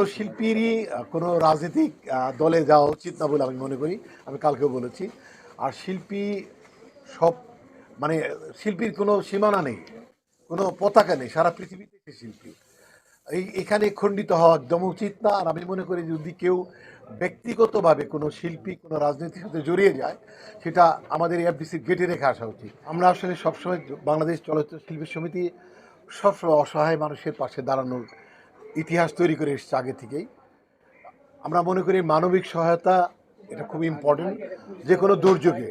কোনো শিল্পীরই কোনো রাজনৈতিক দলে যাওয়া উচিত না বলে আমি মনে করি। আমি কালকেও বলেছি। আর শিল্পী সব মানে শিল্পীর কোনো সীমানা নেই, কোনো পতাকা নেই, সারা পৃথিবীতে সে শিল্পী। এই, এখানে খণ্ডিত হওয়া একদম উচিত না। আর আমি মনে করি যদি কেউ ব্যক্তিগতভাবে কোনো শিল্পী, কোনো রাজনীতির সাথে জড়িয়ে যায়, সেটা আমাদের এফডিসির গেটে রেখে আসা উচিত। আমরা আসলে সবসময় বাংলাদেশ চলচ্চিত্র শিল্পী সমিতি সবসময় অসহায় মানুষের পাশে দাঁড়ানোর ইতিহাস তৈরি করে এসেছে আগে থেকেই। আমরা মনে করি মানবিক সহায়তা এটা খুব ইম্পর্টেন্ট যে কোনো দুর্যোগে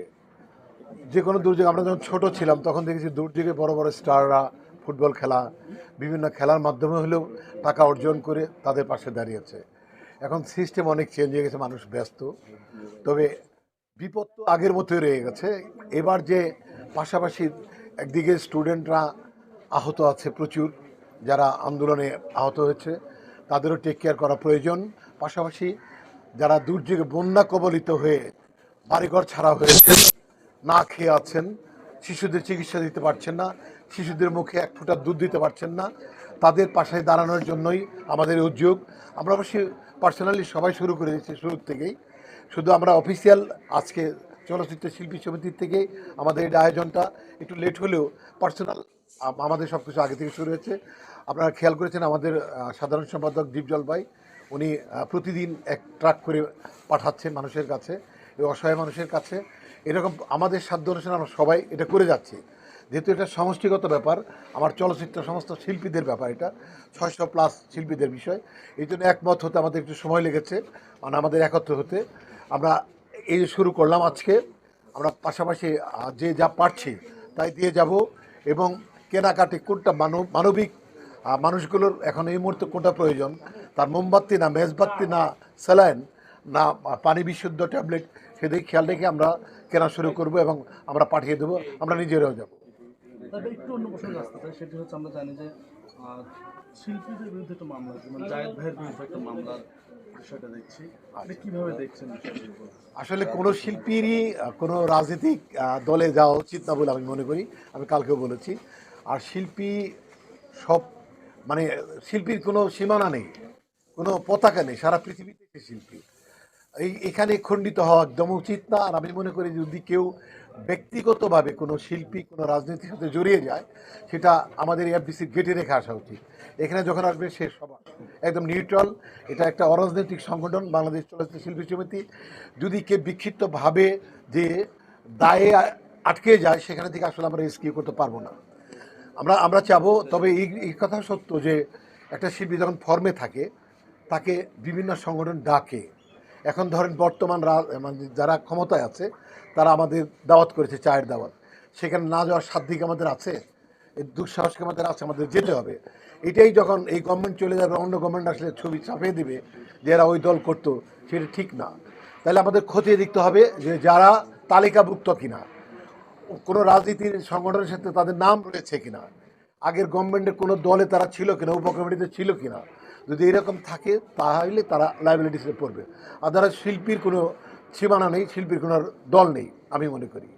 যে কোনো দুর্যোগে আমরা যখন ছোট ছিলাম, তখন দেখেছি দুর্যোগে বড় বড় স্টাররা ফুটবল খেলা, বিভিন্ন খেলার মাধ্যমে হলেও টাকা অর্জন করে তাদের পাশে দাঁড়িয়েছে। এখন সিস্টেম অনেক চেঞ্জ হয়ে গেছে, মানুষ ব্যস্ত। তবে বিপদ তো আগের মতোই রয়ে গেছে। এবার যে পাশাপাশি একদিকে স্টুডেন্টরা আহত আছে প্রচুর যারা আন্দোলনে আহত হয়েছে, তাদেরও টেক কেয়ার করা প্রয়োজন। পাশাপাশি যারা দুর্যোগে বন্যা কবলিত হয়ে বাড়িঘর ছাড়া হয়েছে, না খেয়ে আছেন, শিশুদের চিকিৎসা দিতে পারছেন না, শিশুদের মুখে এক ফোঁটা দুধ দিতে পারছেন না, তাদের পাশে দাঁড়ানোর জন্যই আমাদের উদ্যোগ। আমরা অবশ্যই পার্সোনালি সবাই শুরু করে দিয়েছি শুরুর থেকেই। শুধু আমরা অফিসিয়াল আজকে চলচ্চিত্র শিল্পী সমিতির থেকে আমাদের এই আয়োজনটা একটু লেট হলেও পার্সোনাল আমাদের সব কিছু আগে থেকে শুরু হয়েছে। আপনারা খেয়াল করেছেন আমাদের সাধারণ সম্পাদক দীপজল ভাই উনি প্রতিদিন এক ট্রাক করে পাঠাচ্ছেন মানুষের কাছে, এই অসহায় মানুষের কাছে। এরকম আমাদের সাধ্য অনুসারে আমরা সবাই এটা করে যাচ্ছি। যেহেতু এটা সমষ্টিগত ব্যাপার, আমার চলচ্চিত্র সমস্ত শিল্পীদের ব্যাপার এটা, ছয়শো প্লাস শিল্পীদের বিষয়। এই জন্য একমত হতে আমাদের একটু সময় লেগেছে মানে আমাদের একত্র হতে। আমরা এই শুরু করলাম আজকে, আমরা পাশাপাশি যে যা পারছি তাই দিয়ে যাব এবং কেনাকাটি কোনটা মানব মানবিক মানুষগুলোর এখন এই মুহূর্তে কোনটা প্রয়োজন? তার মোমবাতি না মেজবাতি না স্যালাইন না পানি বিশুদ্ধ ট্যাবলেট সেদিকে খেয়াল রেখে আমরা কেনা শুরু করব এবং আমরা পাঠিয়ে দেবো আমরা নিজেরাও যাব। তবে একটু অন্য প্রসঙ্গে আসতে চাই সেটি হচ্ছে আমরা জানি যে শিল্পীদের বিরুদ্ধে একটা মামলা মানে জায়েদ ভাইয়ের বিরুদ্ধে একটা দেখছি। আপনি কীভাবে দেখছেন আসলে কোনো শিল্পীরই কোনো রাজনৈতিক দলে যাওয়া উচিত না বলে আমি মনে করি আমি কালকেও বলেছি। আর শিল্পী সব মানে শিল্পীর কোনো সীমানা নেই, কোনো পতাকা নেই, সারা পৃথিবীতে সে শিল্পী। এই, এখানে খণ্ডিত হওয়া একদম উচিত না, আর আমি মনে করি যদি কেউ ব্যক্তিগতভাবে কোনো শিল্পী, কোনো রাজনীতির সাথে জড়িয়ে যায়, সেটা আমাদের এফডিসির গেটে রেখে আসা উচিত। এখানে যখন আসবে সে সবার একদম নিউট্রাল, এটা একটা অরাজনৈতিক সংগঠন, বাংলাদেশ চলচ্চিত্র শিল্পী সমিতি। যদি কে বিক্ষিপ্তভাবে যে দায়ে আটকে যায়, সেখানে থেকে আসলে আমরা রেস্কিউ করতে পারব না। আমরা আমরা চাবো, তবে এই কথা সত্য যে একটা শিল্পী যখন ফর্মে থাকে, তাকে বিভিন্ন সংগঠন ডাকে। এখন ধরেন বর্তমান মানে যারা ক্ষমতায় আছে, তারা আমাদের দাওয়াত করেছে, চায়ের দাওয়াত। সেখানে না যাওয়ার সাধ্যিক আমাদের আছে এই দুঃসাহস আমাদের আছে, আমাদের যেতে হবে। এটাই যখন এই গভর্নমেন্ট চলে যাবে, অন্য গভর্নমেন্ট আসলে ছবি চাপিয়ে দিবে যে এরা ওই দল করতো, সেটা ঠিক না। তাহলে আমাদের খতিয়ে দেখতে হবে যে যারা তালিকাভুক্ত কিনা। কোনো রাজনীতির সংগঠনের সাথে তাদের নাম রয়েছে কিনা, আগের গভর্নমেন্টের কোনো দলে তারা ছিল কিনা, উপকমিটিতে ছিল কিনা, যদি এরকম থাকে তাহলে তারা লাইবিলিটিসে পড়বে। আর তারা শিল্পীর কোনো সীমানা নেই, শিল্পীর কোনো দল নেই, আমি মনে করি।